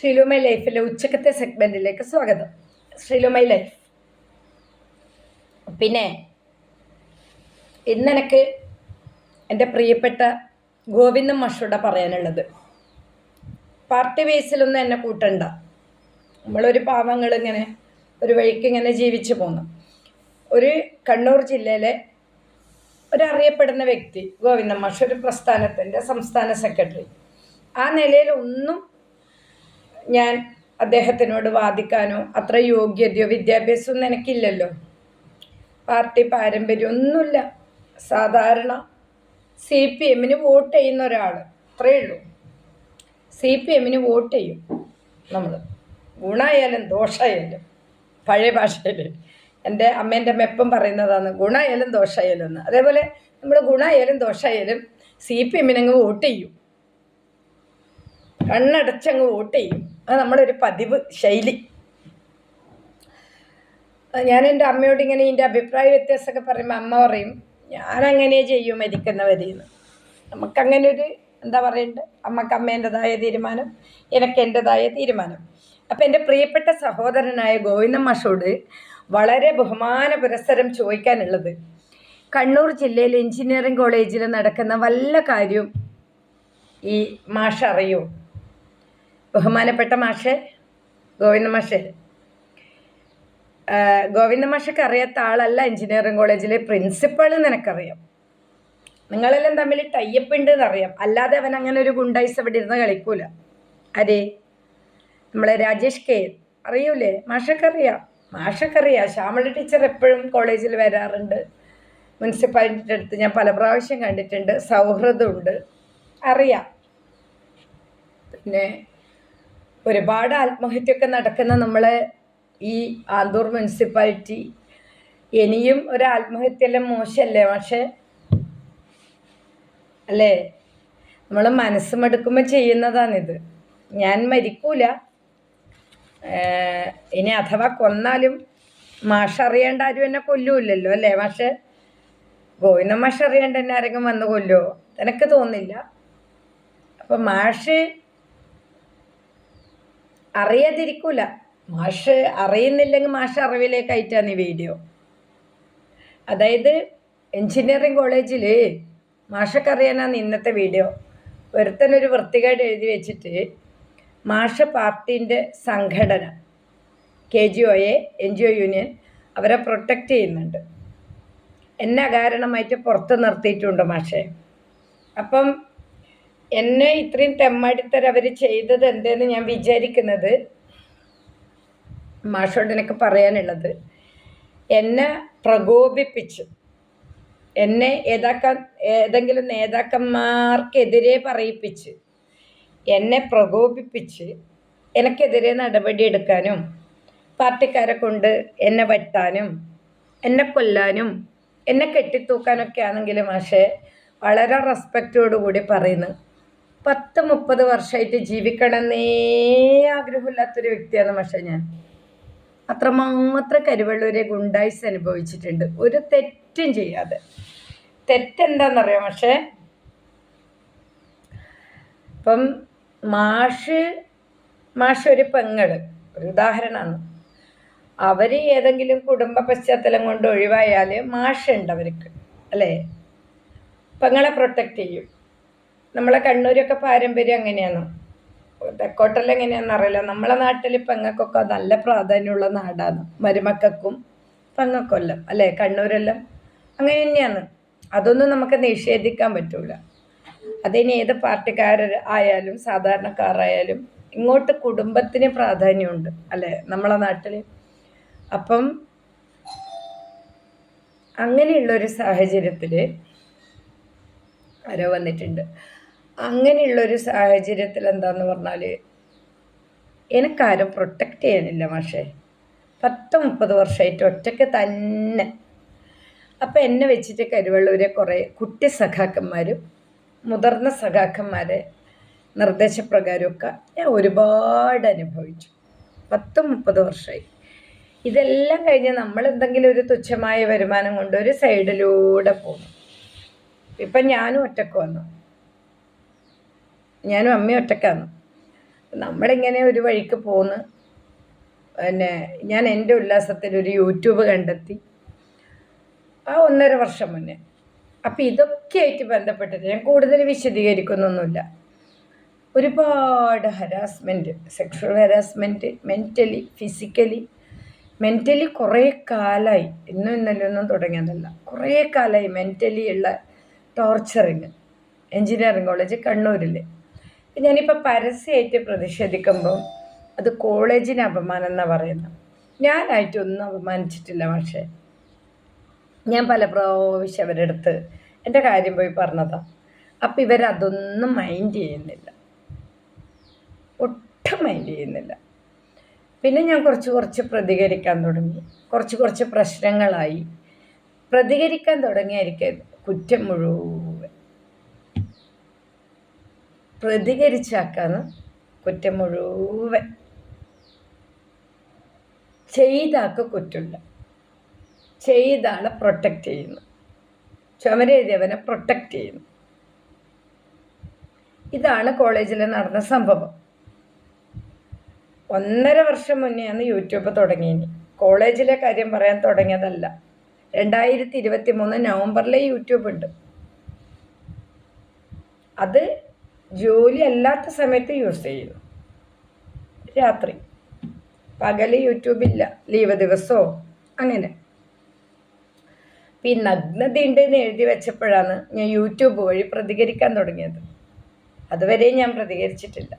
ശ്രീലുമൈ ലൈഫിലെ ഉച്ചക്കത്തെ സെഗ്മെന്റിലേക്ക് സ്വാഗതം. ശ്രീലുമൈ ലൈഫ്. പിന്നെ ഇന്നെനിക്ക് എന്റെ പ്രിയപ്പെട്ട ഗോവിന്ദൻ മഷോടെ പറയാനുള്ളത്. പാർട്ടി ബേസിലൊന്നും എന്നെ കൂട്ടണ്ട. നമ്മളൊരു പാവങ്ങൾ ഇങ്ങനെ ഒരു വഴിക്ക് ഇങ്ങനെ ജീവിച്ചു പോന്നു. ഒരു കണ്ണൂർ ജില്ലയിലെ ഒരറിയപ്പെടുന്ന വ്യക്തി ഗോവിന്ദൻ മാഷ് ഒരു പ്രസ്ഥാനത്തിന്റെ സംസ്ഥാന സെക്രട്ടറി. ആ നിലയിൽ ഒന്നും ഞാൻ അദ്ദേഹത്തിനോട് വാദിക്കാനോ അത്ര യോഗ്യതയോ വിദ്യാഭ്യാസമൊന്നും എനിക്കില്ലല്ലോ പാർട്ടി പാരമ്പര്യം ഒന്നുമില്ല സാധാരണ സി പി എമ്മിന് വോട്ട് ചെയ്യുന്ന ഒരാൾ അത്രയേ ഉള്ളൂ. സി പി എമ്മിന് വോട്ട് ചെയ്യും നമ്മൾ ഗുണമായാലും ദോഷമായാലും പഴയ ഭാഷയിൽ എന്റെ അമ്മേന്റെ മെപ്പം പറയുന്നതാണ് ഗുണമായാലും ദോഷമായാലും എന്ന്. അതേപോലെ നമ്മൾ ഗുണമായാലും ദോഷമായാലും സി പി എമ്മിനങ്ങ് വോട്ട് ചെയ്യും. കണ്ണടച്ചങ്ങ് വോട്ട് ചെയ്യും. അത് നമ്മുടെ ഒരു പതിവ് ശൈലി. ഞാൻ എന്റെ അമ്മയോട് ഇങ്ങനെ എന്റെ അഭിപ്രായ വ്യത്യാസമൊക്കെ പറയുമ്പോൾ അമ്മ പറയും ഞാനങ്ങനെ ചെയ്യും മരിക്കുന്നവരെന്ന്. നമുക്കങ്ങനെ ഒരു എന്താ പറയണ്ടത് അമ്മയ്ക്ക് അമ്മേന്റെതായ തീരുമാനം എനിക്ക് എന്റെതായ തീരുമാനം. അപ്പം എന്റെ പ്രിയപ്പെട്ട സഹോദരനായ ഗോവിന്ദൻ മാഷോട് വളരെ ബഹുമാന പുരസ്സരം ചോദിക്കാനുള്ളത് കണ്ണൂർ ജില്ലയിൽ എഞ്ചിനീയറിംഗ് കോളേജിൽ നടക്കുന്ന വല്ല കാര്യവും ഈ മാഷ അറിയോ ബഹുമാനപ്പെട്ട മാഷെ ഗോവിന്ദ മാഷെ. ഗോവിന്ദ മാഷക്ക് അറിയാത്ത ആളല്ല എഞ്ചിനീയറിംഗ് കോളേജിലെ പ്രിൻസിപ്പൾ നിനക്കറിയാം. നിങ്ങളെല്ലാം തമ്മിൽ ടൈപ്പ് ഉണ്ട് എന്നറിയാം അല്ലാതെ അവൻ അങ്ങനെ ഒരു ഗുണ്ടൈസ് ഇവിടെ ഇരുന്ന് കളിക്കൂല. അരേ നമ്മളെ രാജേഷ് കെ. അറിയൂലേ? മാഷക്കറിയാം. മാഷക്കറിയാം. ശ്യാമള ടീച്ചർ എപ്പോഴും കോളേജിൽ വരാറുണ്ട്. മുനിസിപ്പാലിറ്റിയുടെ അടുത്ത് ഞാൻ പല പ്രാവശ്യം കണ്ടിട്ടുണ്ട്. സൗഹൃദമുണ്ട് അറിയാം. പിന്നെ ഒരുപാട് ആത്മഹത്യയൊക്കെ നടക്കുന്ന നമ്മളെ ഈ ആന്തൂർ മുനിസിപ്പാലിറ്റി ഇനിയും ഒരു ആത്മഹത്യയെല്ലാം മോശമല്ലേ? പക്ഷേ അല്ലേ? നമ്മൾ മനസ്സ് മടുക്കുമ്പോൾ ചെയ്യുന്നതാണിത്. ഞാൻ മരിക്കൂല. ഇനി അഥവാ കൊന്നാലും മാഷ അറിയേണ്ട ആരും എന്നെ കൊല്ലൂല്ലല്ലോ അല്ലേ? പക്ഷേ ഗോവിന്ദ മാഷ് അറിയേണ്ട എന്നെ ആരെങ്കിലും വന്ന് കൊല്ലുമോ എനിക്ക് തോന്നില്ല. അപ്പം മാഷ് അറിയാതിരിക്കൂല. മാഷ് അറിയുന്നില്ലെങ്കിൽ മാഷ് അറിവിലേക്ക് അയറ്റാണ് ഈ വീഡിയോ. അതായത് എഞ്ചിനീയറിംഗ് കോളേജിൽ മാഷക്കറിയാനാണ് ഇന്നത്തെ വീഡിയോ. ഒരുത്തനൊരു വൃത്തികേട് എഴുതി വെച്ചിട്ട് മാഷ പാർട്ടീന്റെ സംഘടന K G O A N G O union അവരെ പ്രൊട്ടക്റ്റ് ചെയ്യുന്നുണ്ട്. എന്നെ കാരണമായിട്ട് പുറത്ത് നിർത്തിയിട്ടുണ്ട് മാഷെ. അപ്പം എന്നെ ഇത്രയും തെമ്മടിത്തര അവർ ചെയ്തത് എന്തെന്ന് ഞാൻ വിചാരിക്കുന്നത് മാഷോട് പറയാനുള്ളത്. എന്നെ പ്രകോപിപ്പിച്ചു. എന്നെ ഏതാക്കാൻ ഏതെങ്കിലും നേതാക്കന്മാർക്കെതിരെ പറയിപ്പിച്ച് എന്നെ പ്രകോപിപ്പിച്ച് എനിക്കെതിരെ നടപടിയെടുക്കാനും പാർട്ടിക്കാരെ കൊണ്ട് എന്നെ വെട്ടാനും എന്നെ കൊല്ലാനും എന്നെ കെട്ടിത്തൂക്കാനൊക്കെ ആണെങ്കിലും പക്ഷേ വളരെ റെസ്പെക്റ്റോടു കൂടി പറയുന്നു. പത്ത് മുപ്പത് വർഷമായിട്ട് ജീവിക്കണമെന്നേ ആഗ്രഹമില്ലാത്തൊരു വ്യക്തിയാണ് പക്ഷേ ഞാൻ. അത്രമാത്രം കരുവള്ളൂരെ ഗുണ്ടായിസ് അനുഭവിച്ചിട്ടുണ്ട്. ഒരു തെറ്റും ചെയ്യാതെ. തെറ്റെന്താണെന്നറിയാം പക്ഷേ ഇപ്പം മാഷ് മാഷ് ഒരു പെങ്ങൾ ഒരു ഉദാഹരണമാണ്. അവർ ഏതെങ്കിലും കുടുംബ പശ്ചാത്തലം കൊണ്ട് ഒഴിവായാൽ മാഷുണ്ട് അവർക്ക് അല്ലേ? പെങ്ങളെ പ്രൊട്ടക്റ്റ് ചെയ്യും. നമ്മളെ കണ്ണൂരൊക്കെ പാരമ്പര്യം അങ്ങനെയാണ് തെക്കോട്ടെല്ലാം എങ്ങനെയാണെന്ന് അറിയില്ല. നമ്മളെ നാട്ടിൽ പെങ്ങൾക്കൊക്കെ നല്ല പ്രാധാന്യമുള്ള നാടാണ്. മരുമക്കും പെങ്ങൾക്കൊല്ലം അല്ലേ? കണ്ണൂരെല്ലാം അങ്ങനെ തന്നെയാണ്. അതൊന്നും നമുക്ക് നിഷേധിക്കാൻ പറ്റൂല. അതിന് ഏത് പാർട്ടിക്കാർ ആയാലും സാധാരണക്കാരായാലും ഇങ്ങോട്ട് കുടുംബത്തിന് പ്രാധാന്യമുണ്ട് അല്ലേ? നമ്മളെ നാട്ടിൽ അപ്പം അങ്ങനെയുള്ളൊരു സാഹചര്യത്തിൽ ആരോ വന്നിട്ടുണ്ട്. അങ്ങനെയുള്ളൊരു സാഹചര്യത്തിൽ എന്താന്ന് പറഞ്ഞാൽ എനിക്കാരും പ്രൊട്ടക്റ്റ് ചെയ്യാനില്ല മാഷേ. പത്ത് മുപ്പത് വർഷമായിട്ട് ഒറ്റയ്ക്ക് തന്നെ. അപ്പം എന്നെ വെച്ചിട്ട് കരുവള്ളൂരെ കുറേ കുട്ടി സഖാക്കന്മാരും മുതിർന്ന സഖാക്കന്മാരെ നിർദ്ദേശപ്രകാരമൊക്കെ ഞാൻ ഒരുപാട് അനുഭവിച്ചു. പത്ത് മുപ്പത് വർഷമായി ഇതെല്ലാം കഴിഞ്ഞ് നമ്മൾ എന്തെങ്കിലും ഒരു തുച്ഛമായ വരുമാനം കൊണ്ട് ഒരു സൈഡിലൂടെ പോകും ഇപ്പം ഞാനും ഒറ്റയ്ക്ക് വന്നു. ഞാനും അമ്മയും ഒറ്റക്കാണ്. നമ്മളിങ്ങനെ ഒരു വഴിക്ക് പോന്ന് പിന്നെ ഞാൻ എന്റെ ഉല്ലാസത്തിൽ ഒരു യൂട്യൂബ് കണ്ടെത്തി. ആ ഒന്നര വർഷം മുന്നേ. ഇതൊക്കെ ആയിട്ട് ബന്ധപ്പെട്ടിട്ട് ഞാൻ കൂടുതൽ വിശദീകരിക്കുന്നൊന്നുമില്ല. ഒരുപാട് harassment sexual harassment mentally physically mentally കുറേ കാലമായി ഇന്നും ഇന്നലെ ഒന്നും തുടങ്ങിയതല്ല. കുറേ കാലമായി മെന്റലി ഉള്ള ടോർച്ചറിങ് എഞ്ചിനീയറിംഗ് കോളേജ് കണ്ണൂരിൽ ഞാനിപ്പോൾ പരസ്യമായിട്ട് പ്രതിഷേധിക്കുമ്പോൾ അത് കോളേജിന് അപമാനം എന്നാണ് പറയുന്നത് ഞാനായിട്ടൊന്നും അപമാനിച്ചിട്ടില്ല പക്ഷേ. ഞാൻ പല പ്രാവശ്യം അവരുടെ അടുത്ത് എന്റെ കാര്യം പോയി പറഞ്ഞതാണ് അപ്പം ഇവരതൊന്നും മൈൻഡ് ചെയ്യുന്നില്ല. ഒട്ടും മൈൻഡ് ചെയ്യുന്നില്ല. പിന്നെ ഞാൻ കുറച്ച് കുറച്ച് പ്രതികരിക്കാൻ തുടങ്ങി. കുറച്ച് കുറച്ച് പ്രശ്നങ്ങളായി. പ്രതികരിക്കാൻ തുടങ്ങിയായിരിക്കും കുറ്റം മുഴുവൻ. പ്രതികരിച്ചാക്കാന്ന് കുറ്റം മുഴുവൻ. ചെയ്താക്ക് കുറ്റമില്ല. ചെയ്ത ആളെ പ്രൊട്ടക്റ്റ് ചെയ്യുന്നു. ചുമരെഴുതിയവനെ പ്രൊട്ടക്റ്റ് ചെയ്യുന്നു. ഇതാണ് കോളേജിൽ നടന്ന സംഭവം. ഒന്നര വർഷം മുന്നെയാണ് യൂട്യൂബ് തുടങ്ങിയത്. കോളേജിലെ കാര്യം പറയാൻ തുടങ്ങിയതല്ല. രണ്ടായിരത്തി ഇരുപത്തി മൂന്ന് നവംബറിലെ യൂട്യൂബ് ഉണ്ട്. അത് ജോലി അല്ലാത്ത സമയത്ത് യൂസ് ചെയ്യുന്നു. രാത്രി. പകൽ യൂട്യൂബില്ല ലീവ് ദിവസോ? അങ്ങനെ. ഈ നഗ്നതയുണ്ട് എന്ന് എഴുതി വെച്ചപ്പോഴാണ് ഞാൻ യൂട്യൂബ് വഴി പ്രതികരിക്കാൻ തുടങ്ങിയത്. അതുവരെ ഞാൻ പ്രതികരിച്ചിട്ടില്ല.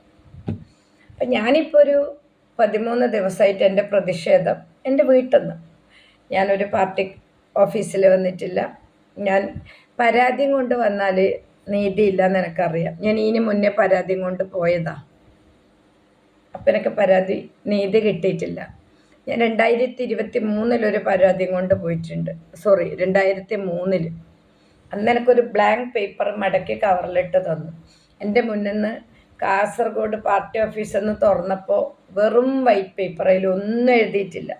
അപ്പം ഞാനിപ്പോൾ ഒരു പതിമൂന്ന് ദിവസമായിട്ട് എന്റെ പ്രതിഷേധം എന്റെ വീട്ടിൽ നിന്ന് ഞാനൊരു പാർട്ടി ഓഫീസിൽ വന്നിട്ടില്ല. ഞാൻ പരാതിയും കൊണ്ട് വന്നാൽ നീതിയില്ല നിനക്കറിയാം ഞാൻ ഇതിന് മുന്നേ പരാതി കൊണ്ട് പോയതാ. അപ്പം എനിക്ക് പരാതി നീതി കിട്ടിയിട്ടില്ല. ഞാൻ രണ്ടായിരത്തി ഇരുപത്തി മൂന്നിലൊരു പരാതിയും കൊണ്ട് പോയിട്ടുണ്ട്. സോറി രണ്ടായിരത്തി മൂന്നിൽ അന്ന് എനിക്കൊരു ബ്ലാങ്ക് പേപ്പർ മടക്കി കവറിലിട്ട് തന്നു. എന്റെ മുന്നിൽ നിന്ന് കാസർഗോഡ് പാർട്ടി ഓഫീസിൽ നിന്ന് തുറന്നപ്പോൾ വെറും വൈറ്റ് പേപ്പർ അതിൽ ഒന്നും എഴുതിയിട്ടില്ല.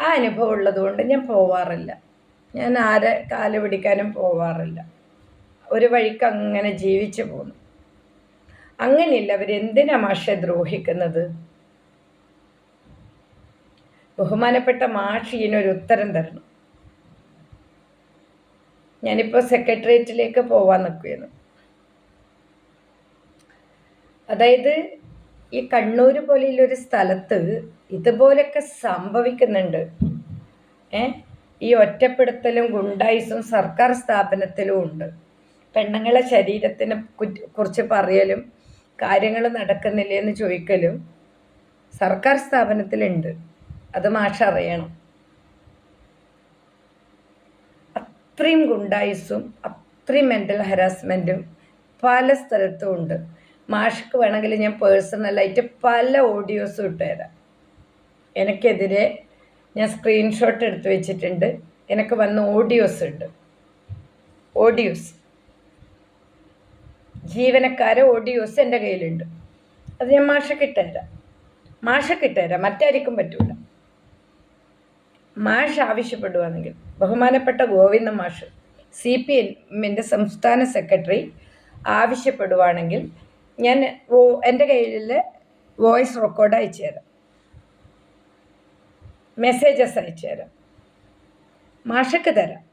ആ അനുഭവം ഉള്ളതുകൊണ്ട് ഞാൻ പോവാറില്ല. ഞാൻ ആരെ കാൽ പിടിക്കാനും പോവാറില്ല. ഒരു വഴിക്ക് അങ്ങനെ ജീവിച്ചു പോന്നു. അങ്ങനെയല്ല അവരെന്തിനാ മാഷെ ദ്രോഹിക്കുന്നത്? ബഹുമാനപ്പെട്ട മാഷ് ഇതിനൊരു ഉത്തരം തരണം ഞാനിപ്പോൾ സെക്രട്ടേറിയറ്റിലേക്ക് പോവാൻ നിൽക്കുകയാണ്. അതായത് ഈ കണ്ണൂർ പോലെയുള്ളൊരു സ്ഥലത്ത് ഇതുപോലൊക്കെ സംഭവിക്കുന്നുണ്ട്. ഏ? ഈ ഒറ്റപ്പെടുത്തലും ഗുണ്ടായിസും സർക്കാർ സ്ഥാപനത്തിലും ഉണ്ട്. പെണ്ണുങ്ങളെ ശരീരത്തിനെ കുറിച്ച് പറയലും കാര്യങ്ങൾ നടക്കുന്നില്ല എന്ന് ചോദിക്കലും സർക്കാർ സ്ഥാപനത്തിലുണ്ട്. അത് മാഷ അറിയണം. അത്രയും ഗുണ്ടായുസും അത്രയും മെന്റൽ ഹരാസ്മെന്റും പല സ്ഥലത്തും ഉണ്ട്. മാഷക്ക് വേണമെങ്കിൽ ഞാൻ പേഴ്സണലായിട്ട് പല ഓഡിയോസും ഇട്ടുതരാം എനിക്കെതിരെ ഞാൻ സ്ക്രീൻഷോട്ട് എടുത്തു വെച്ചിട്ടുണ്ട്. എനിക്ക് വന്ന ഓഡിയോസ് ഉണ്ട്. ഓഡിയോസ് ജീവനക്കാരെ ഓഡിയോസ് എന്റെ കയ്യിലുണ്ട്. അത് ഞാൻ മാഷക്ക് ഇട്ടുതരാം. മാഷക്ക് പറ്റൂല. മാഷ് ആവശ്യപ്പെടുവാണെങ്കിൽ ബഹുമാനപ്പെട്ട ഗോവിന്ദ മാഷ് സി പി എമ്മിന്റെ സംസ്ഥാന സെക്രട്ടറി ആവശ്യപ്പെടുവാണെങ്കിൽ ഞാൻ എന്റെ കയ്യിൽ വോയിസ് റെക്കോർഡ് അയച്ചു തരാം. മെസ്സേജസ് അയച്ചു തരാം. മാഷക്ക് തരാം.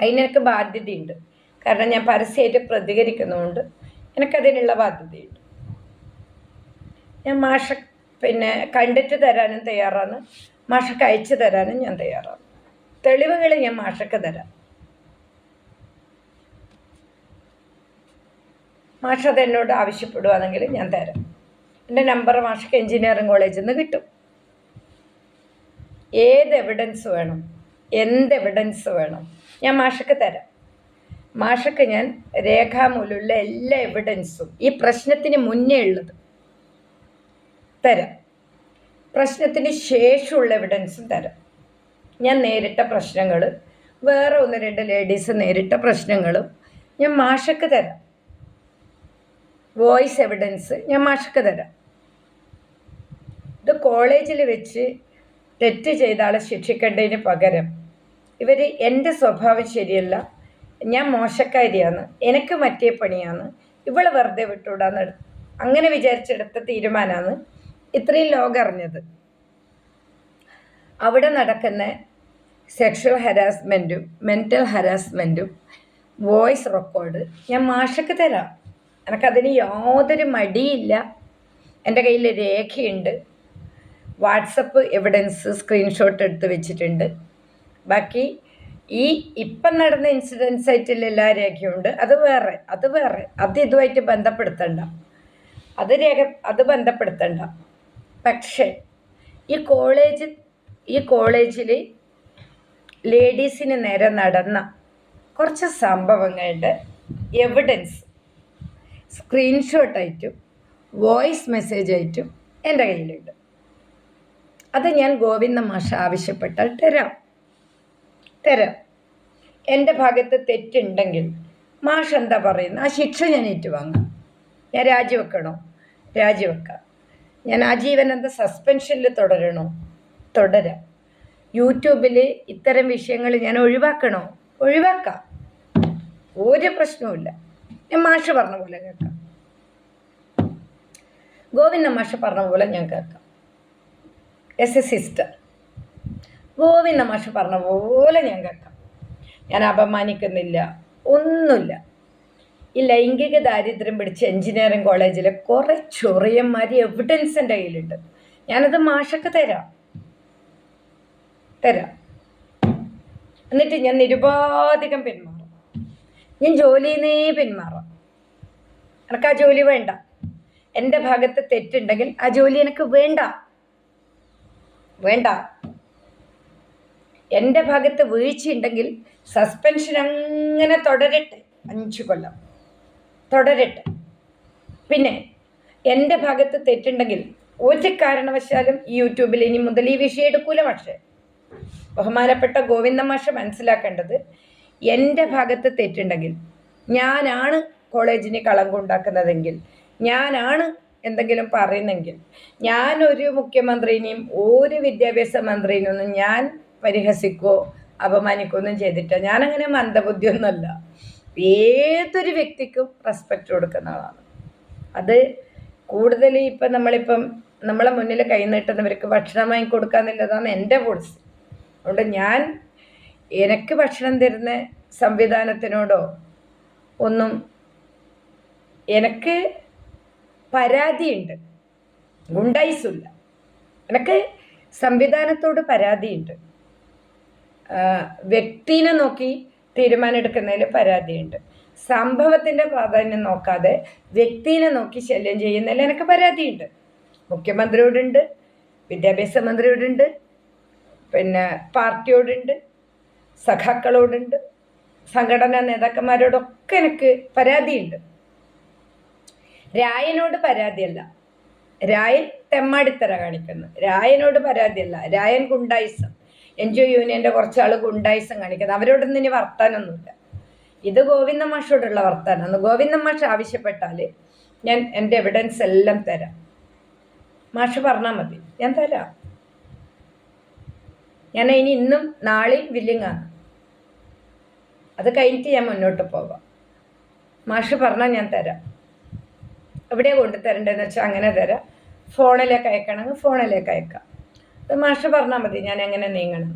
അതിനൊക്കെ ബാധ്യതയുണ്ട്. കാരണം ഞാൻ പരസ്യമായിട്ട് പ്രതികരിക്കുന്നതുകൊണ്ട് എനിക്കതിനുള്ള ബാധ്യതയുണ്ട്. ഞാൻ മാഷ പിന്നെ കണ്ടിട്ട് തരാനും തയ്യാറാണ്. മാഷക്ക് അയച്ചു തരാനും ഞാൻ തയ്യാറാണ്. തെളിവുകൾ ഞാൻ മാഷക്ക് തരാം. മാഷ അത് എന്നോട് ആവശ്യപ്പെടുവാണെങ്കിൽ ഞാൻ തരാം. എന്റെ നമ്പർ മാഷക്ക് എൻജിനീയറിംഗ് കോളേജിൽ നിന്ന് കിട്ടും. ഏത് എവിഡൻസ് വേണം? എന്ത് എവിഡൻസ് വേണം? ഞാൻ മാഷക്ക് തരാം. മാഷക്ക് ഞാൻ രേഖാമൂലമുള്ള എല്ലാ എവിഡൻസും ഈ പ്രശ്നത്തിന് മുന്നേ ഉള്ളത് തരാം. പ്രശ്നത്തിന് ശേഷമുള്ള എവിഡൻസും തരാം. ഞാൻ നേരിട്ട പ്രശ്നങ്ങൾ വേറെ ഒന്ന് രണ്ട് ലേഡീസ് നേരിട്ട പ്രശ്നങ്ങളും ഞാൻ മാഷക്ക് തരാം. വോയിസ് എവിഡൻസ് ഞാൻ മാഷക്ക് തരാം. ഇത് കോളേജിൽ വെച്ച് തെറ്റ് ചെയ്ത ആളെ ശിക്ഷിക്കേണ്ടതിന് പകരം ഇവർ എന്റെ സ്വഭാവം ശരിയല്ല ഞാൻ മോശക്കാരിയാണ്. എനിക്ക് മറ്റേ പണിയാണ്. ഇവളെ വെറുതെ വിട്ടുവിടാന്ന് അങ്ങനെ വിചാരിച്ചെടുത്ത തീരുമാനമാണ് ഇത്രയും ലോകം അറിഞ്ഞത് അവിടെ നടക്കുന്ന സെക്ഷൽ ഹരാസ്മെന്റും മെന്റൽ ഹരാസ്മെന്റും വോയിസ് റെക്കോർഡ് ഞാൻ മാഷക്ക് തരാം. എനിക്കതിന് യാതൊരു മടിയില്ല. എന്റെ കയ്യിൽ രേഖയുണ്ട്. വാട്സപ്പ് എവിഡൻസ് സ്ക്രീൻഷോട്ട് എടുത്ത് വെച്ചിട്ടുണ്ട്. ബാക്കി ഈ ഇപ്പം നടന്ന ഇൻസിഡൻസ് ആയിട്ടുള്ള എല്ലാ രേഖയുണ്ട് അത് വേറെ അത് വേറെ. അത് ഇതുമായിട്ട് ബന്ധപ്പെടുത്തണ്ട. അത് രേഖ അത് ബന്ധപ്പെടുത്തണ്ട. പക്ഷേ ഈ കോളേജ് ഈ കോളേജിൽ ലേഡീസിന് നേരെ നടന്ന കുറച്ച് സംഭവങ്ങളുടെ എവിഡൻസ് സ്ക്രീൻഷോട്ടായിട്ടും വോയിസ് മെസ്സേജ് ആയിട്ടും എന്റെ കയ്യിലുണ്ട്. അത് ഞാൻ ഗോവിന്ദ മാഷ ആവശ്യപ്പെട്ടാൽ തരാം. തരാം എന്റെ ഭാഗത്ത് തെറ്റുണ്ടെങ്കിൽ മാഷ് എന്താ പറയുന്നത് ആ ശിക്ഷ ഞാൻ ഏറ്റുവാങ്ങാം. ഞാൻ രാജിവെക്കണോ? രാജിവെക്കാം. ഞാൻ ആജീവനന്ത സസ്പെൻഷനിൽ തുടരണോ? തുടരാം. യൂട്യൂബിൽ ഇത്തരം വിഷയങ്ങൾ ഞാൻ ഒഴിവാക്കണോ? ഒഴിവാക്കാം. ഒരു പ്രശ്നവുമില്ല. ഞാൻ മാഷ് പറഞ്ഞ പോലെ കേൾക്കാം. ഗോവിന്ദ മാഷ് പറഞ്ഞ പോലെ ഞാൻ കേൾക്കാം. S A sister. ഗോവിന്ദ മാഷ് പറഞ്ഞ പോലെ ഞാൻ കേൾക്കാം. ഞാൻ അപമാനിക്കുന്നില്ല ഒന്നുമില്ല. ഈ ലൈംഗിക ദാരിദ്ര്യം പിടിച്ച എഞ്ചിനീയറിംഗ് കോളേജിലെ കുറേ ചൊറിയന്മാർ എവിഡൻസ് എന്റെ കയ്യിലുണ്ട്. ഞാനത് മാഷക്ക് തരാം. തരാം. എന്നിട്ട് ഞാൻ നിരുപാധികം പിന്മാറും. ഞാൻ ജോലിയിൽ നിന്നേ പിന്മാറാം. എനിക്ക് ആ ജോലി വേണ്ട. എന്റെ ഭാഗത്ത് തെറ്റുണ്ടെങ്കിൽ ആ ജോലി എനിക്ക് വേണ്ട. വേണ്ട. എന്റെ ഭാഗത്ത് വീഴ്ചയുണ്ടെങ്കിൽ സസ്പെൻഷൻ അങ്ങനെ തുടരട്ടെ. അഞ്ച് കൊല്ലം. തുടരട്ടെ. പിന്നെ എന്റെ ഭാഗത്ത് തെറ്റുണ്ടെങ്കിൽ ഒരു കാരണവശാലും യൂട്യൂബിൽ ഇനി മുതൽ ഈ വിഷയം എടുക്കൂല പക്ഷേ ബഹുമാനപ്പെട്ട ഗോവിന്ദ മാഷ മനസ്സിലാക്കേണ്ടത് എന്റെ ഭാഗത്ത് തെറ്റുണ്ടെങ്കിൽ ഞാനാണ് കോളേജിന് കളങ്കുണ്ടാക്കുന്നതെങ്കിൽ ഞാനാണ് എന്തെങ്കിലും പറയുന്നെങ്കിൽ ഞാനൊരു മുഖ്യമന്ത്രിനെയും ഒരു വിദ്യാഭ്യാസ മന്ത്രിനെയൊന്നും ഞാൻ പരിഹസിക്കോ അപമാനിക്കോ ഒന്നും ചെയ്തിട്ടില്ല. ഞാനങ്ങനെ മന്ദബുദ്ധിയൊന്നുമല്ല. ഏതൊരു വ്യക്തിക്കും റെസ്പെക്റ്റ് കൊടുക്കുന്ന ആളാണ്. അത് കൂടുതൽ ഇപ്പം നമ്മളിപ്പം നമ്മളെ മുന്നിൽ കൈ നീട്ടുന്നവർക്ക് ഭക്ഷണം വാങ്ങി കൊടുക്കാന്നുള്ളതാണ് എന്റെ പോളിസി അതുകൊണ്ട് ഞാൻ എനിക്ക് ഭക്ഷണം തരുന്ന സംവിധാനത്തിനോടോ ഒന്നും എനിക്ക് പരാതിയുണ്ട്. ഗുണ്ടായിസുമില്ല എനിക്ക് സംവിധാനത്തോട് പരാതിയുണ്ട്. വ്യക്തിനെ നോക്കി തീരുമാനം എടുക്കുന്നതിൽ പരാതിയുണ്ട്. സംഭവത്തിന്റെ പ്രാധാന്യം നോക്കാതെ വ്യക്തിനെ നോക്കി ശല്യം ചെയ്യുന്നതിൽ എനിക്ക് പരാതിയുണ്ട്. മുഖ്യമന്ത്രിയോടുണ്ട് വിദ്യാഭ്യാസ മന്ത്രിയോടുണ്ട് പിന്നെ പാർട്ടിയോടുണ്ട് സഖാക്കളോടുണ്ട് സംഘടനാ നേതാക്കന്മാരോടൊക്കെ എനിക്ക് പരാതിയുണ്ട്. രായനോട് പരാതിയല്ല. രായൻ തെമ്മാടിത്തര കാണിക്കുന്നു. രായനോട് പരാതിയല്ല. രായൻ ഗുണ്ടായിസം. എൻ ജി ഒ യൂണിയന്റെ കുറച്ചാൾ ഗുണ്ടായിസം കാണിക്കുന്നത്. അവരോടൊന്നും ഇനി വർത്താനൊന്നുമില്ല. ഇത് ഗോവിന്ദ മാഷോടുള്ള വർത്താനാണ്. ഗോവിന്ദ മാഷ് ആവശ്യപ്പെട്ടാൽ ഞാൻ എന്റെ എവിഡൻസ് എല്ലാം തരാം. മാഷ് പറഞ്ഞാൽ മതി. ഞാൻ തരാം. ഞാൻ ഇനി ഇന്നും നാളെയും വില്ലിങ്ങാണ് അത് കഴിഞ്ഞിട്ട് ഞാൻ മുന്നോട്ട് പോകാം മാഷ് പറഞ്ഞാൽ ഞാൻ തരാം. എവിടെയാണ് കൊണ്ടുതരേണ്ടതെന്ന് വെച്ചാൽ അങ്ങനെ തരാം. ഫോണിലേക്ക് അയക്കണമെങ്കിൽ ഫോണിലേക്ക് അയക്കാം. മാഷ് പറഞ്ഞാൽ മതി ഞാൻ എങ്ങനെ നീങ്ങണം.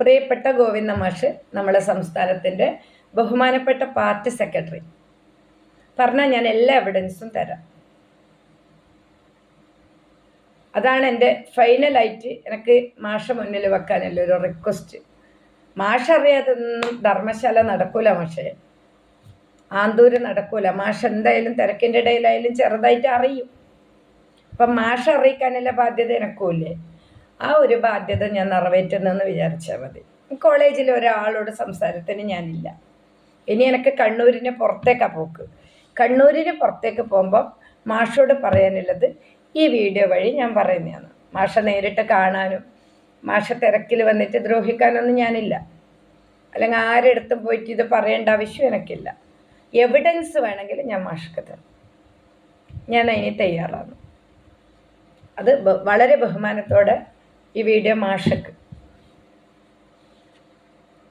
പ്രിയപ്പെട്ട ഗോവിന്ദ മാഷ് നമ്മുടെ സംസ്ഥാനത്തിന്റെ ബഹുമാനപ്പെട്ട പാർട്ടി സെക്രട്ടറി. പറഞ്ഞാൽ ഞാൻ എല്ലാ എവിഡൻസും തരാം. അതാണ് എന്റെ ഫൈനലായിട്ട് എനിക്ക് മാഷ മുന്നിൽ വെക്കാനുള്ള ഒരു റിക്വസ്റ്റ് മാഷ അറിയാതൊന്നും ധർമ്മശാല നടക്കൂല മാഷേ. ആന്തൂര് നടക്കൂല. മാഷ് എന്തായാലും തിരക്കിന്റെ ഇടയിലായാലും ചെറുതായിട്ട് അറിയും. അപ്പം മാഷ അറിയിക്കാനുള്ള ബാധ്യത എനക്കുമില്ലേ ആ ഒരു ബാധ്യത ഞാൻ നിറവേറ്റുന്നെന്ന് വിചാരിച്ചാൽ മതി. കോളേജിൽ ഒരാളോട് സംസാരത്തിന് ഞാനില്ല. ഇനി എനിക്ക് കണ്ണൂരിന് പുറത്തേക്കാണ് പോക്ക്. കണ്ണൂരിന് പുറത്തേക്ക് പോകുമ്പോൾ മാഷോട് പറയാനുള്ളത് ഈ വീഡിയോ വഴി ഞാൻ പറയുന്നതാണ്. മാഷ നേരിട്ട് കാണാനും മാഷ തിരക്കിൽ വന്നിട്ട് ദ്രോഹിക്കാനൊന്നും ഞാനില്ല. അല്ലെങ്കിൽ ആരെടുത്തും പോയിട്ട് ഇത് പറയേണ്ട ആവശ്യം എനിക്കില്ല. എവിഡൻസ് വേണമെങ്കിൽ ഞാൻ മാഷക്ക് തരാം. ഞാൻ അതിന് തയ്യാറാണ്. അത് വളരെ ബഹുമാനത്തോടെ ഈ വീഡിയോ മാഷക്ക്